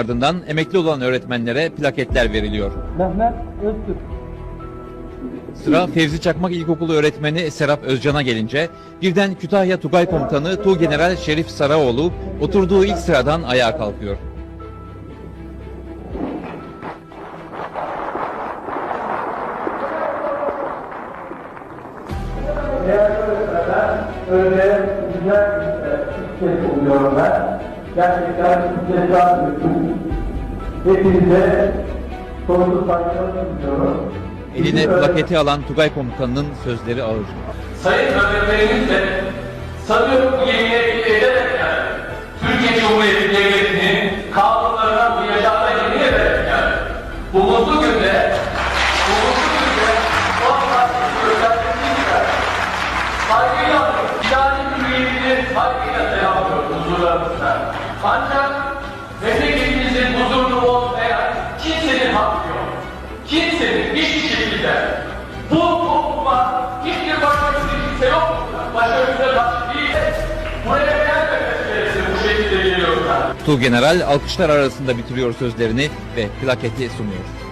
Ardından emekli olan öğretmenlere plaketler veriliyor. Mehmet Öztürk. Sıra Fevzi Çakmak İlkokulu öğretmeni Serap Özcan'a gelince birden Kütahya Tugay Komutanı Tuğgeneral Şerif Saraoğlu oturduğu ilk sıradan ayağa kalkıyor. Değerli öğretmenler, öyle güzel bir şey oluyorum ben. Gerçekten ceza Hepinize sonsuz saygılarımı sunuyorum. Eline plaketi alan Tugay Komutanı'nın sözleri ağır. Sayın öğretmenimiz de sanıyorum bu yeminleri ederekten Türkiye Cumhuriyeti Devleti'nin kanunlarına uyacağına yemin ederekten bu mutlu günde huzurlarımızda. Ancak memleketimizin huzurunu bozmayan kimsenin hakkı yok. Kimsenin hiçbir şekilde bu topluma hiçbir başarısı kimse yok. Başarısı baş değil. Buraya gelmemesi bu şekilde geliyorlar. Tuğgeneral alkışlar arasında bitiriyor sözlerini ve plaketi sunuyor.